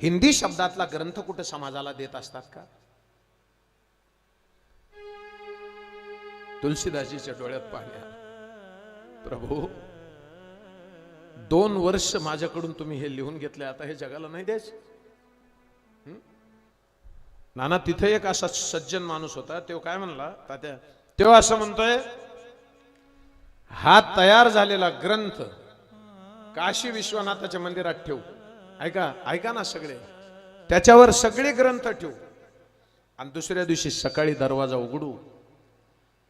हिंदी शब्दातला ग्रंथ कुठे समाजाला देत असतात का? तुलसीदासीच्या डोळ्यात पाहण्या प्रभू दोन वर्ष माझ्याकडून तुम्ही हे लिहून घेतले आता हे जगाला नाही द्यायचे. नाना तिथे एक असा सज्जन माणूस होता तो काय म्हणला? तात्या तो असं म्हणतोय हा तयार झालेला ग्रंथ काशी विश्वनाथाच्या मंदिरात ठेवू. ऐका ऐका ना सगळे. त्याच्यावर सगळे ग्रंथ ठेवू. आणि दुसऱ्या दिवशी सकाळी दरवाजा उघडू.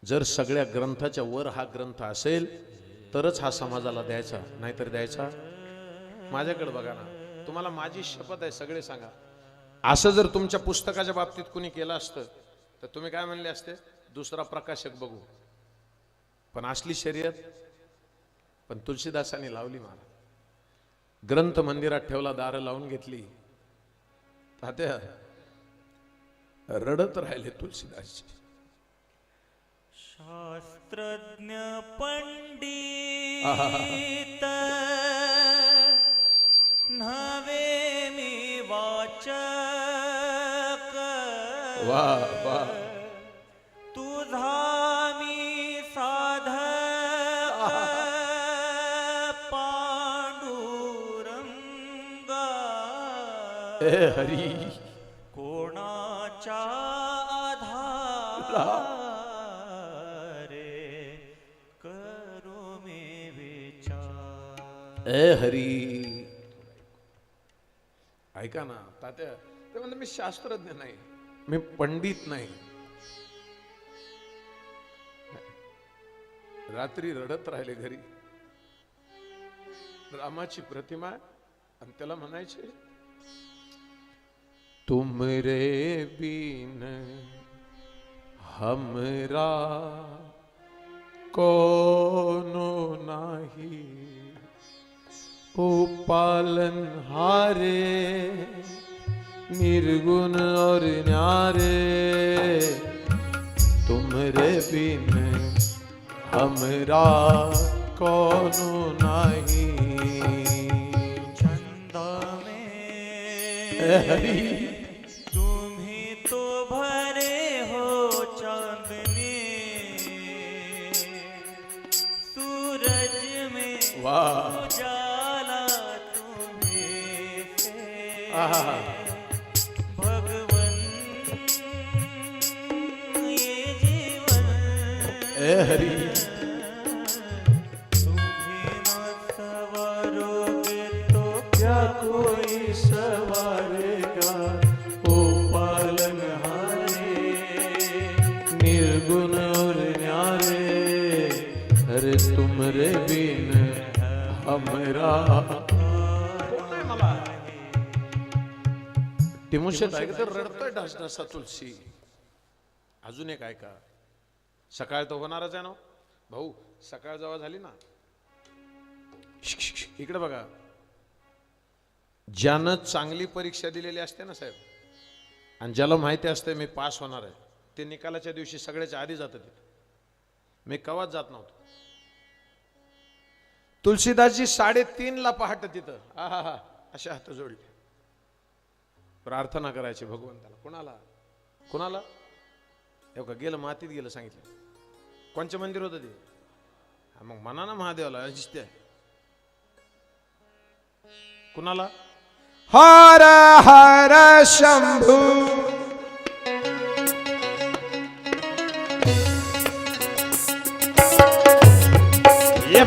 जर सगळ्या ग्रंथाच्या वर हा ग्रंथ असेल तरच हा समाजाला द्यायचा. नाहीतर द्यायचा? माझ्याकडे बघा ना. तुम्हाला माझी शपथ आहे सगळे सांगा. असं जर तुमच्या पुस्तकाच्या बाबतीत कुणी केलं असतं तर तुम्ही काय म्हणले असते? दुसरा प्रकाशक बघू. पण असली शर्यत पण तुलसीदासांनी लावली मला. ग्रंथ मंदिरात ठेवला दारं लावून घेतली. तात्या रडत राहिले तुलसीदासची शास्त्रज्ञ पंडित नव्हे मी वाचक. वा हरी। कोणाच्या आधारे करू मी विचार। ए हरी। ऐका ना तात्या ते म्हणते मी शास्त्रज्ञ नाही मी पंडित नाही. रात्री रडत राहिले घरी. रामाची प्रतिमा आणि त्याला म्हणायचे तुम रे बीन हमरा कोनो नाही। पालन हारे निर्गुण और न्यारे तुमरे बिन हमरा कोनो नाही। छंद में हरी। ऐकतं रडतोय तुलसी अजून एक ऐका. सकाळ तर होणारच आहे ना भाऊ सकाळ जेव्हा झाली ना. इकडे बघा. ज्यानं चांगली परीक्षा दिलेली असते ना साहेब आणि ज्याला माहिती असते मी पास होणार आहे ते निकालाच्या दिवशी सगळ्याच्या आधी जातं तिथं. मी कवाच जात नव्हतो. तुलसीदासजी साडेतीनला पहाट तिथं. हा हा हा असे हात जोडले प्रार्थना करायची भगवंताला. कुणाला? कुणाला? हे का गेलं मातीत गेलं सांगितलं. कोणचं मंदिर होतं ते? मग म्हणा ना महादेवाला दिसते कुणाला? हर हर शंभू. ये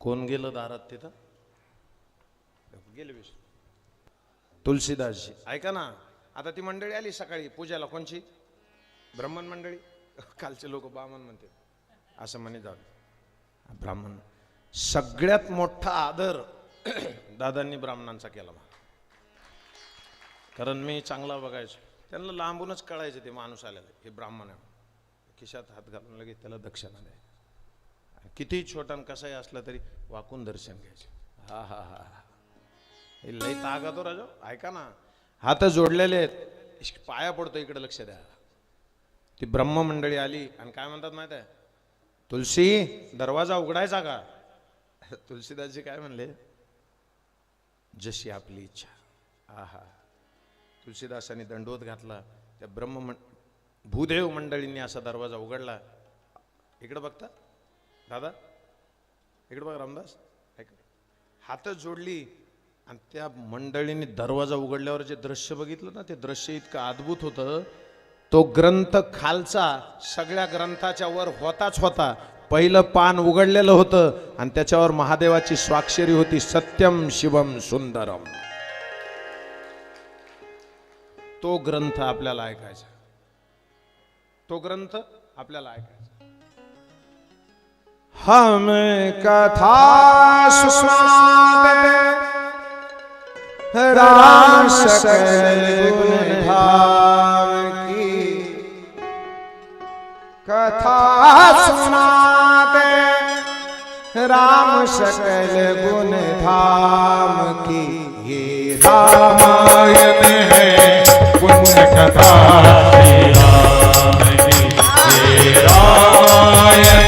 तिथं? गेले विष तुलसीदासजी. ऐका ना आता ती मंडळी आली सकाळी पूजाला कोणची? ब्राह्मण मंडळी? कालचे लोक ब्राह्मण म्हणते. असं म्हणे जाऊ ब्राह्मण. सगळ्यात मोठा आदर दादांनी ब्राह्मणांचा केला मला कारण मी चांगला बघायचो. त्यांना लांबूनच कळायचं ते माणूस आलेला हे ब्राह्मण आहे खिशात हात घालून लगेच त्याला दक्षिणा द्यायची. कितीही छोटा आणि कसाही असला तरी वाकून दर्शन घ्यायचे. हा हा हा हा. हे लई तागा तो राजा. ऐका ना. हात जोडलेले आहेत. पाया पडतो इकडे लक्ष द्या. ती ब्रह्म मंडळी आली आणि काय म्हणतात माहीत आहे? तुलसी दरवाजा उघडायचा का? तुलसीदासजी काय म्हणले? जशी आपली इच्छा. आहा. तुलसीदासांनी दंडवत घातला. त्या ब्रह्म मं- भूदेव मंडळींनी असा दरवाजा उघडला. इकडे बघता. दादा इकडे बघा रामदास. ऐक. हात जोडली आणि त्या मंडळींनी दरवाजा उघडल्यावर जे दृश्य बघितलं ना ते दृश्य इतकं अद्भुत होतं. तो ग्रंथ खालचा सगळ्या ग्रंथाच्या वर होताच होता. पहिलं पान उघडलेलं होतं आणि त्याच्यावर महादेवाची स्वाक्षरी होती सत्यम शिवम सुंदरम. तो ग्रंथ आपल्याला ऐकायचा. तो ग्रंथ आपल्याला ऐकायचा. हम कथा सुनाते राम सकल की कथा सुनाते राम सकल गुण धाम की ये रामायण है पुण्य कथा। की ये रामायण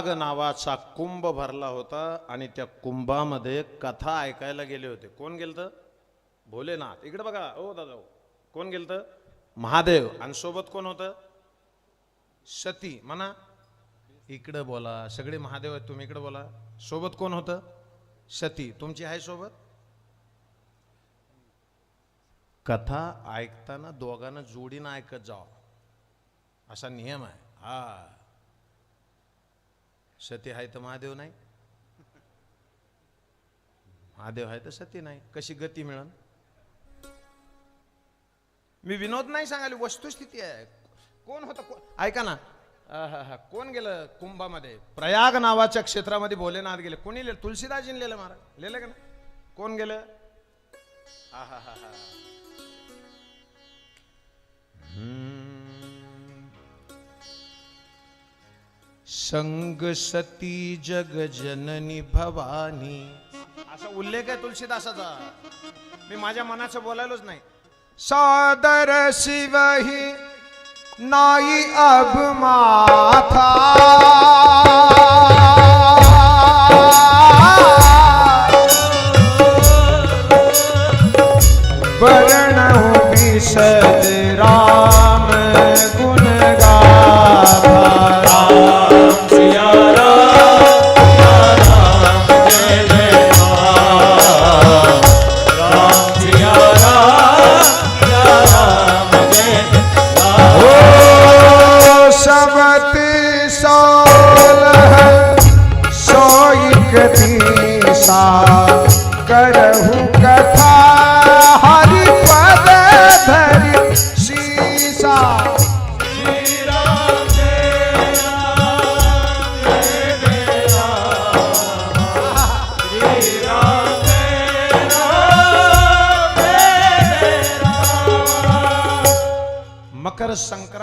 प्रयाग नावाचा कुंभ भरला होता आणि त्या कुंभामध्ये कथा ऐकायला गेले होते. कोण गेलत? भोलेनाथ. इकडे बघा. ओ दादा कोण गेलत? महादेव. आणि सोबत कोण होतं? सती. म्हणा. इकडे बोला. सगळे महादेव आहेत तुम्ही इकडे बोला. सोबत कोण होतं? सती. तुमची आहे सोबत? कथा ऐकताना दोघांना जोडीनं ऐकत जावं. असा नियम आहे. हा. सती आहे तर महादेव नाही. महादेव आहे तर सती नाही. कशी गती मिळन? मी विनोद नाही सांगायला वस्तुस्थिती आहे. कोण होतं ऐका ना. हा कोण गेलं कुंभामध्ये? प्रयाग नावाच्या क्षेत्रामध्ये भोलेनाथ गेले. कोणी लिहिलं? तुलसीदासजीने लिहिलं महाराज? लिहिलं का ना कोण गेलं? हा हा हा. संग सती जग जननी भवानी. असा उल्लेख आहे तुलसीदासाचा. मी माझ्या मनाचं बोलायलोच नाही. सादर शिवही नाई अब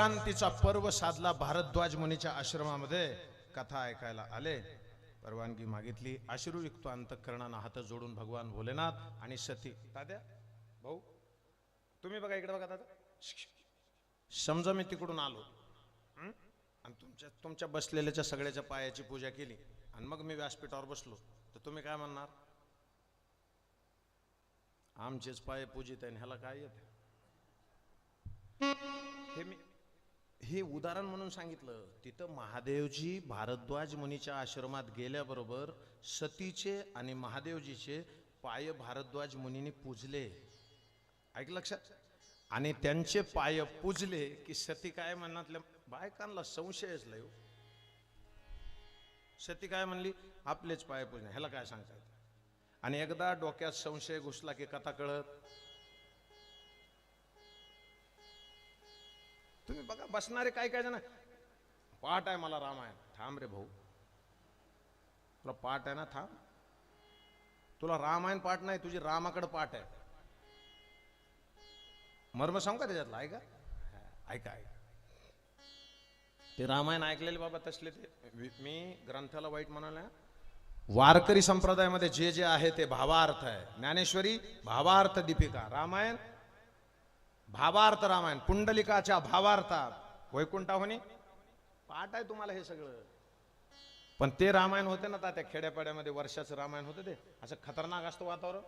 संक्रांतीचा पर्व साधला भारद्वाज मुनीच्या आश्रमामध्ये. कथा ऐकायला आले. परवानगी मागितली. अश्रू अंतकरणानं हात जोडून भगवान भोलेनाथ आणि सती. तात्या भाऊ तुम्ही बघा इकडे बघा दादा समजा मी तिकडून आलो. आणि तुमच्या तुमच्या बसलेल्याच्या सगळ्याच्या पायाची पूजा केली. आणि मग मी व्यासपीठावर बसलो. तर तुम्ही काय म्हणणार? आमचेच पाय पूजित आहे ह्याला काय येत हे मी हे उदाहरण म्हणून सांगितलं. तिथं महादेवजी भारद्वाज मुनीच्या आश्रमात गेल्याबरोबर सतीचे आणि महादेवजीचे पाय भारद्वाज मुनीने पूजले. ऐक लक्षात. आणि त्यांचे पाय पूजले की सती काय म्हणण्यातल्या बायकांना संशयच लय हो. सती काय म्हणली? आपलेच पाय पूजणे. ह्याला काय सांगतात आणि एकदा डोक्यात संशय घुसला की कथा कळत. तुम्ही बघा बसणारे काय काय जण पाठ आहे मला रामायण. थांब रे भाऊ. तुला पाठ आहे ना थांब. तुला रामायण पाठ नाही तुझी रामाकडे पाठ आहे. मर्म सांग का त्याच्यातला? ऐका. ऐका ऐका. ते रामायण ऐकलेले बाबा तसले ते. मी ग्रंथाला वाईट म्हणाला वारकरी संप्रदायामध्ये जे जे आहे ते भावार्थ आहे. ज्ञानेश्वरी भावार्थ दीपिका. रामायण भावार्थ रामायण पुंडलिकाच्या भावार्थात. वैकुंठाहुनी पाठ आहे तुम्हाला हे सगळं. पण ते रामायण होते ना त्या खेड्यापाड्यामध्ये वर्षाचं रामायण होतं ते. असं खतरनाक असतं वातावरण.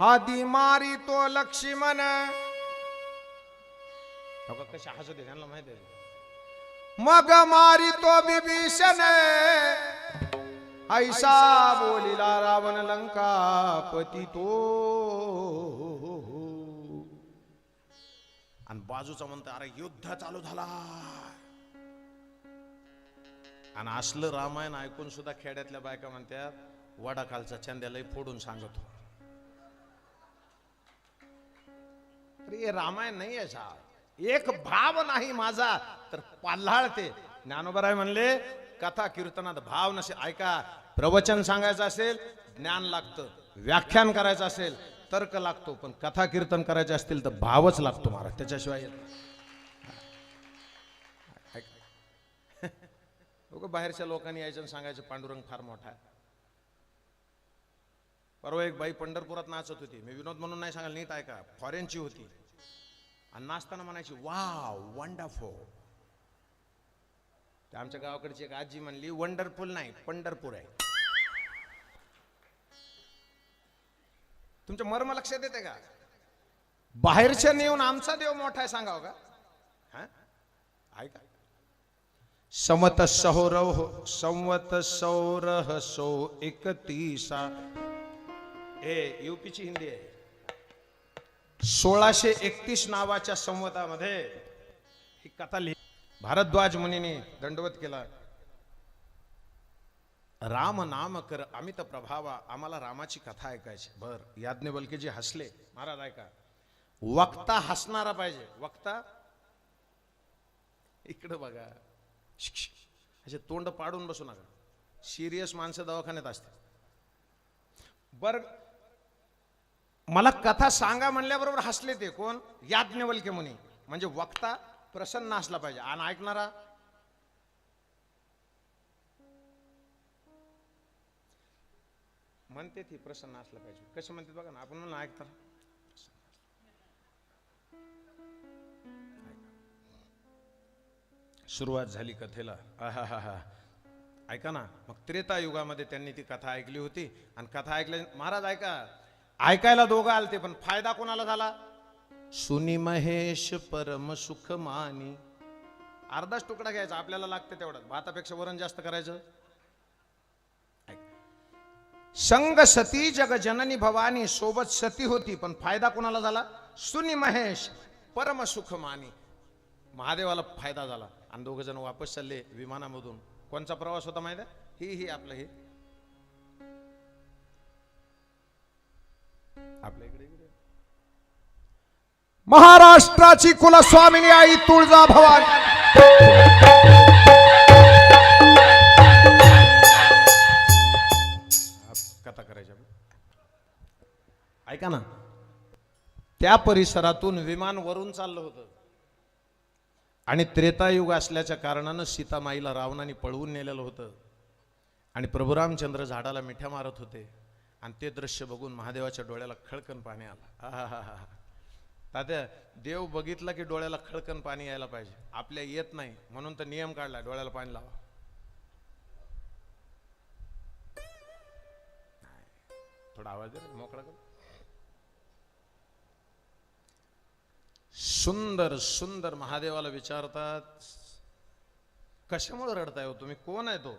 हादी मारी तो लक्ष्मण. हो कशा हसत त्यांना माहिती मग मारी तो बिभीषण ऐसा बोलिला रावण लंका पती तो. आणि बाजूचा म्हणतो अरे युद्ध चालू झाला. आणि असलं रामायण ऐकून सुद्धा खेड्यातल्या बायका म्हणतात वडाखालचा चंद्यालाही फोडून सांगत. अरे रामायण नाही आहे साहेब. एक भाव नाही माझा तर पाल्हाळते. ज्ञानोबराय म्हणले कथा कीर्तनात भाव नसे. ऐका प्रवचन सांगायचं असेल ज्ञान लागतं. व्याख्यान करायचं असेल तर्क लागतो पण कथा कीर्तन करायचे असतील तर भावच लागतो महाराज त्याच्याशिवाय बाहेरच्या लोकांनी यायचं सांगायचं पांडुरंग फार मोठा आहे. परवा एक बाई पंढरपुरात नाचत होती. मी विनोद म्हणून नाही सांगाल नीट ऐका फॉरेनची होती. आणि नाचताना म्हणायची वाव वंडरफुल आमच्या गावाकडची एक आजी म्हणली वंडरफुल नाही पंढरपूर आहे. तुमच्या मर्म लक्षात येते का? बाहेरच्या नेऊन आमचा देव मोठा आहे सांगाव का? ऐका. समत सौरव संवत सौरह सो एकतीसा. ए युपीची हिंदी आहे. सोळाशे एकतीस नावाच्या संवतामध्ये ही कथा लिहि भारद्वाज मुनीने दंडवत केला. राम नाम कर अमित प्रभावा आम्हाला रामाची कथा ऐकायची. बर याज्ञवल्केजी हसले महाराज ऐका. वक्ता हसणारा पाहिजे. वक्ता? इकडं बघा. असे तोंड पाडून बसू नका. सिरियस माणसं दवाखान्यात असते बर मला कथा सांगा म्हणल्याबरोबर हसले ते. कोण? याज्ञवल्के मुनी. म्हणजे वक्ता प्रसन्न असला पाहिजे. आणि ऐकणारा म्हणते ती प्रसन्न असलं पाहिजे. कसं म्हणते बघा ना आपण म्हणून ऐकता सुरुवात झाली कथेला. आहाहाहा. ऐका ना मग त्रेता युगामध्ये त्यांनी ती कथा ऐकली होती आणि कथा ऐकल्या महाराज ऐका. ऐकायला दोघं आलते पण फायदा कोणाला झाला? सुनी महेश परम सुख मानी अर्धाच तुकडा घ्यायचा आपल्याला लागते तेवढं भातापेक्षा वरण जास्त करायचं. संग सती जग जननी भवानी सोबत सती होती पण फायदा कोणाला झाला? सुनी महेश परम सुख मानी महादेवाला फायदा झाला. आणि दोघ जण वापस चालले विमानामधून. कोणचा प्रवास होता माहिती आहे? ही ही आपलं हे. आपल्या इकडे महाराष्ट्राची कुलस्वामिनी आई तुळजा भवानी ऐका ना. त्या परिसरातून विमान वरून चाललं होतं. आणि त्रेतायुग असल्याच्या कारणानं सीतामाईला रावणाने पळवून नेलेलं होतं. आणि प्रभुरामचंद्र झाडाला मिठ्या मारत होते. आणि ते दृश्य बघून महादेवाच्या डोळ्याला खळकन पाणी आलं. आहाहाहा. तात्या देव बघितला की डोळ्याला खळकन पाणी यायला पाहिजे. आपल्या येत नाही. म्हणून तर नियम काढला डोळ्याला पाणी लावा. थोडा आवाज दे मोकळा कर. सुंदर सुंदर महादेवाला विचारतात कशामुळे रडताय हो तुम्ही? कोण आहे तो?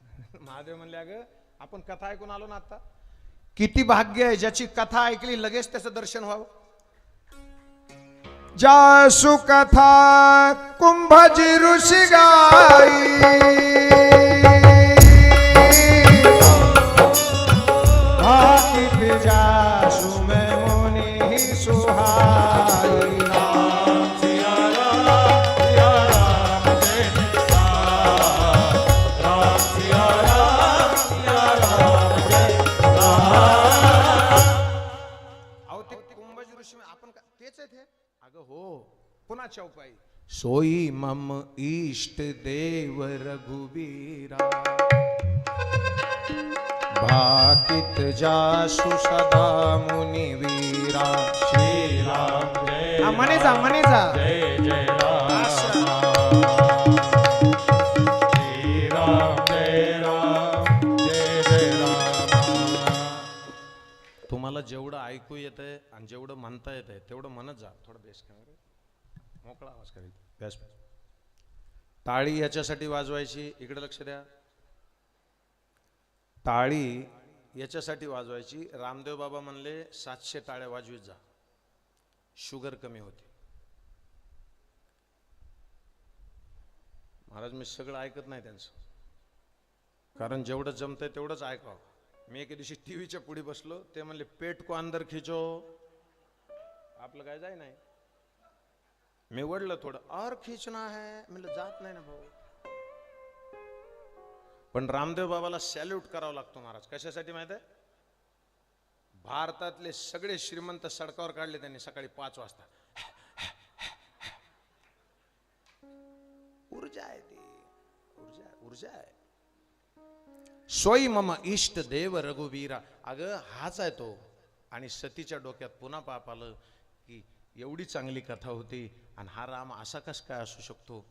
महादेव म्हणले अगं आपण कथा ऐकून आलो ना आता. किती भाग्य आहे ज्याची कथा ऐकली लगेच त्याचं दर्शन व्हावं. जासु कथा कुंभजी ऋषी गाई. चौपाई. सोई मम इष्ट देव रघुबीरा भाकित जासु सदा मुनि वीरा। श्री राम जय हा, म्हणे जा म्हणे जा. जय जय राम। श्री राम जय राम जय जय राम। तुम्हाला जेवढं ऐकू येत आहे आणि जेवढं म्हणता येत आहे तेवढं म्हणत जा थोडं बेस मोकळा आवाज करेल व्यासपीठ टाळी याच्यासाठी वाजवायची इकडे लक्ष द्या. टाळी याच्यासाठी वाजवायची. रामदेव बाबा म्हणले सातशे टाळ्या वाजवीत जा. शुगर कमी होते. महाराज मी सगळं ऐकत नाही त्यांचं. कारण जेवढं जमतंय तेवढंच ऐकावं. मी एके दिवशी टीव्हीच्या पुढे बसलो ते म्हणले पेट को अंदर खिचो. आपलं काय जाय नाही. मी वडलं थोडं. और खिचना है. म्हणलं जात नाही ना भाऊ. पण रामदेव बाबाला सॅल्यूट करावा लागतो महाराज. कशासाठी माहीत आहे? भारतातले सगळे श्रीमंत सडकावर काढले त्यांनी सकाळी पाच वाजता. ऊर्जा आहे ती. ऊर्जा ऊर्जा आहे. सोई मम इष्ट देव रघुवीरा. अगं हाच आहे तो. आणि सतीच्या डोक्यात पुन्हा पाप आलं की एवढी चांगली कथा होती आणि हा राम असा कस काय असू शकतो?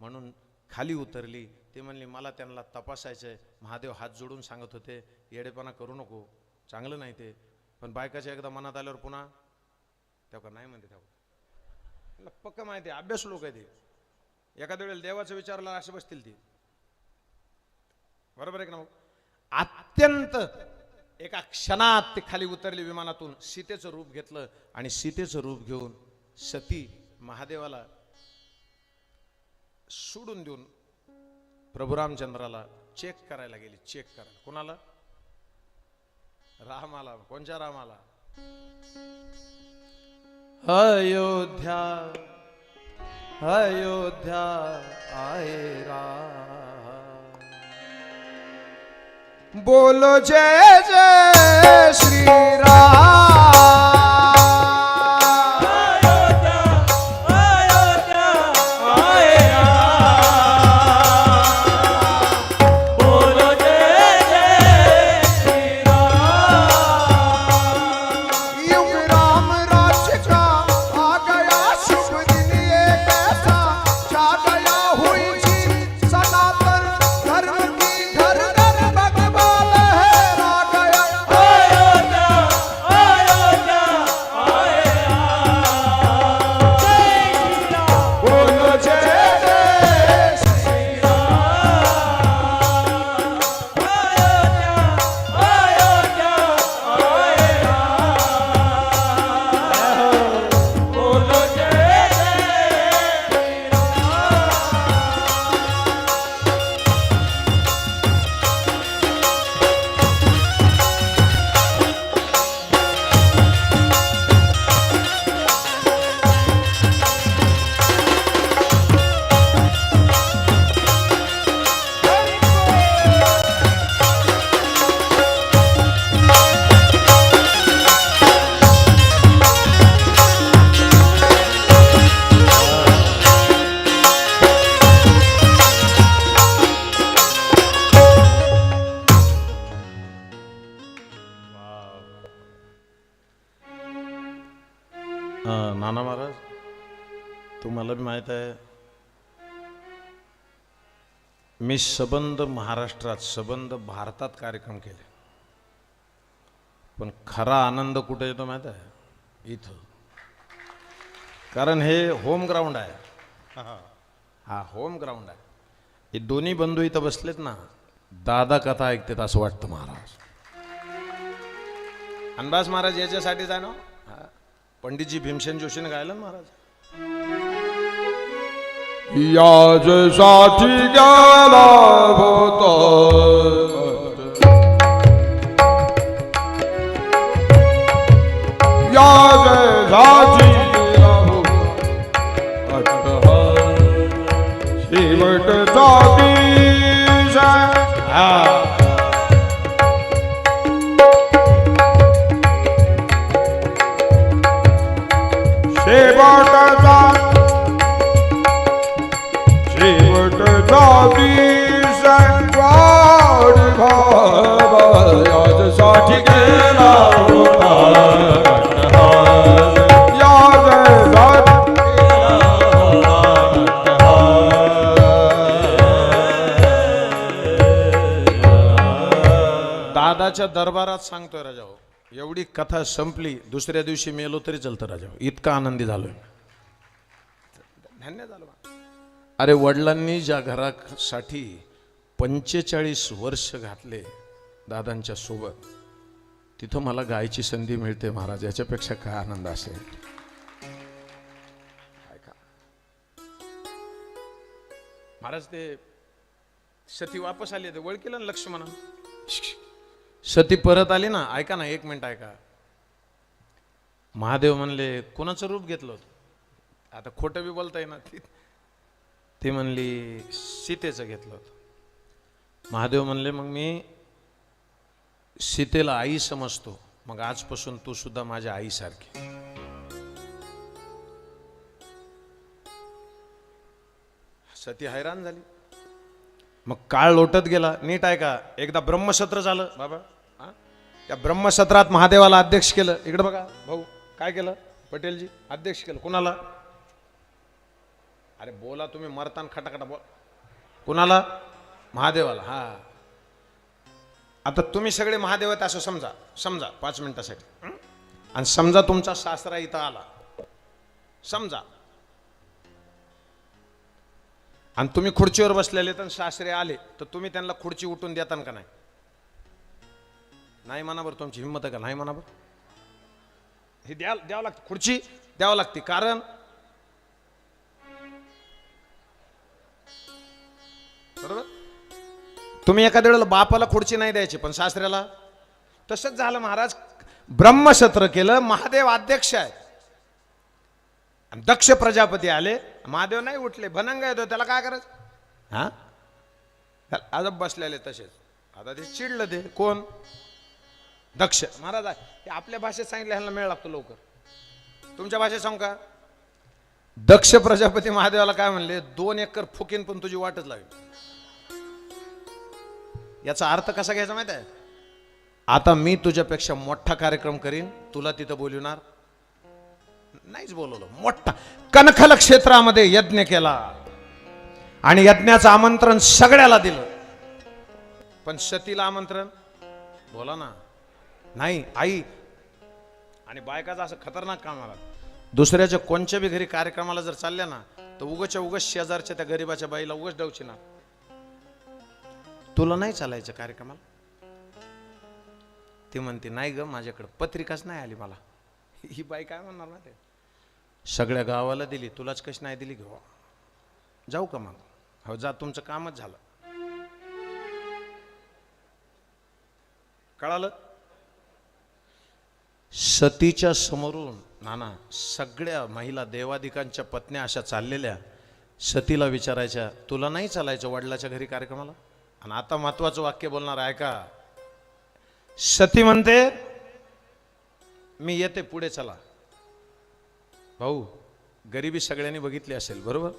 म्हणून खाली उतरली. ते म्हणली मला त्यांना तपासायचंय. महादेव हात जोडून सांगत होते येडेपणा करू नको चांगलं नाही ते. पण बायकाच्या एकदा मनात आल्यावर पुन्हा तेव्हा नाही म्हणते तेव्हा पक्क माहिती आहे अभ्यास लोक आहे ते. एखाद्या वेळेला देवाचं विचारला असे बसतील ती. बरोबर आहे का ना अत्यंत एका क्षणात ते खाली उतरले विमानातून. सीतेचं रूप घेतलं आणि सीतेचं रूप घेऊन सती महादेवाला सोडून देऊन प्रभू रामचंद्राला चेक करायला गेली. चेक करायला. कोणाला? रामाला. कोणच्या रामाला? अयोध्या अयोध्या आए राम. बोलो जय जय श्री राम। तुम्हाला बी माहीत आहे. मी सबंध महाराष्ट्रात सबंध भारतात कार्यक्रम केले. पण खरा आनंद कुठे येतो माहीत आहे? इथं. कारण हे होम ग्राउंड आहे. हा. होम ग्राउंड आहे. हे दोन्ही बंधू इथं बसलेत ना दादा कथा ऐकतात असं वाटतं महाराज. अनबास महाराज याच्यासाठीच आहे ना. पंडितजी भीमसेन जोशीने गायलं ना महाराज याजसाठी गेला होता याजसाठी गेला दादाच्या दरबारात सांगतोय राजाहो एवढी कथा संपली दुसऱ्या दिवशी मेलो तरी चलतं राजाहो इतका आनंदी झालोय धन्य झालं. अरे वडिलांनी ज्या घरासाठी पंचेचाळीस वर्ष घातले दादांच्या सोबत तिथं मला गायची संधी मिळते महाराज याच्यापेक्षा काय आनंद असेल. महाराज ते सती वापस आली ते ओळखीला लक्ष्मणा? सती परत आली ना ऐका ना एक मिनिट ऐका. महादेव म्हणले कोणाचं रूप घेतलं होतं? आता खोटं बी बोलता ना ती. ती म्हणली सीतेचं घेतलं होतं. महादेव म्हणले मग मी सीतेला आई समजतो. मग आजपासून तू सुद्धा माझ्या आईसारखी. सती हैराण झाली. मग काळ लोटत गेला. नीट आहे का एकदा ब्रह्मसत्र झालं. बाबा हा? त्या ब्रह्मसत्रात महादेवाला अध्यक्ष केलं. इकडे बघा. भाऊ काय केलं? पटेलजी अध्यक्ष केलं. कुणाला? अरे बोला तुम्ही मरतान खटाखटा बोल. कुणाला? महादेवाला. हा. आता तुम्ही सगळे महादेव आहेत असं समजा. समजा पाच मिनिटासाठी. आणि समजा तुमचा सासरा इथं आला. समजा. आणि तुम्ही खुर्चीवर बसलेले तर सासरे आले तर तुम्ही त्यांना खुर्ची उठून देता का नाही? नाही म्हणा बरं तुमची हिंमत आहे का? नाही म्हणाबर हे द्या द्यावं लागते. खुर्ची द्यावं लागते. कारण बरोबर? तुम्ही एखाद्या वेळेला बापाला खुर्ची नाही द्यायची पण सासऱ्याला? तसंच झालं महाराज. ब्रह्मसत्र केलं महादेव अध्यक्ष आहे. आणि दक्ष प्रजापती आले महादेव नाही उठले भनंग येतो त्याला काय करायचं? हा? त्याला अजब बसलेले तसेच. आता ते चिडलं ते. कोण? दक्ष. महाराज ते आपल्या भाषेत सांगितलं ह्याला मेळ लागतो लवकर. तुमच्या भाषेत सांगू का? दक्ष प्रजापती महादेवाला काय म्हणले दोन एकर फुकीन पण तुझी वाटच लागली. याचा अर्थ कसा घ्यायचा माहिती आहे? आता मी तुझ्यापेक्षा मोठा कार्यक्रम करीन तुला तिथं बोलवणार नाहीच बोलवलं. मोठा. कणखल क्षेत्रामध्ये यज्ञ केला. आणि यज्ञाचं आमंत्रण सगळ्याला दिलं. पण सतीला आमंत्रण? बोला ना. नाही आई. आणि बायकाचं असं खतरनाक काम आला. दुसऱ्याच्या कोणत्या बी घरी कार्यक्रमाला जर चालल्या ना तर उगच्या उगच शेजारच्या त्या गरीबाच्या बाईला उगच डवची ना तुला नाही चालायचं कार्यक्रमाला? ती म्हणते नाही ग माझ्याकडे पत्रिकाच नाही आली मला. ही बाई काय म्हणणार ना ते सगळ्या गावाला दिली तुलाच कशी नाही दिली घेऊ? जाऊ का मग? हो जा तुमचं कामच झालं. कळालं? सतीच्या समोरून नाना सगळ्या महिला देवादिकांच्या पत्न्या अशा चाललेल्या सतीला विचारायच्या तुला नाही चालायचं वडिलाच्या घरी कार्यक्रमाला? आणि आता महत्वाचं वाक्य बोलणार आहे का सती म्हणते मी येते पुढे चला. भाऊ गरिबी सगळ्यांनी बघितली असेल बरोबर?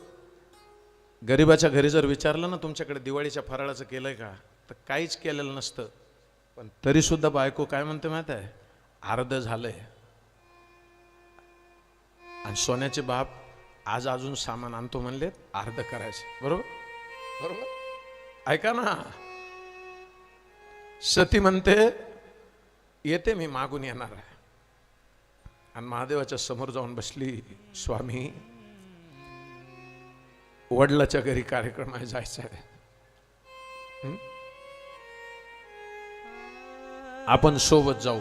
गरिबाच्या घरी जर विचारलं ना तुमच्याकडे दिवाळीच्या फराळाचं केलंय का? तर काहीच केलेलं नसतं. पण तरी सुद्धा बायको काय म्हणते माहीत आहे? अर्ध झालंय. आणि सोन्याचे बाप आज अजून सामान आणतो म्हणले अर्ध करायचे. बरोबर? बरोबर? ऐका ना. सती म्हणते येते मी मागून येणार आहे. आणि महादेवाच्या समोर जाऊन बसली स्वामी वडिलाच्या घरी कार्यक्रम आहे जायचा आहे. आपण सोबत जाऊ.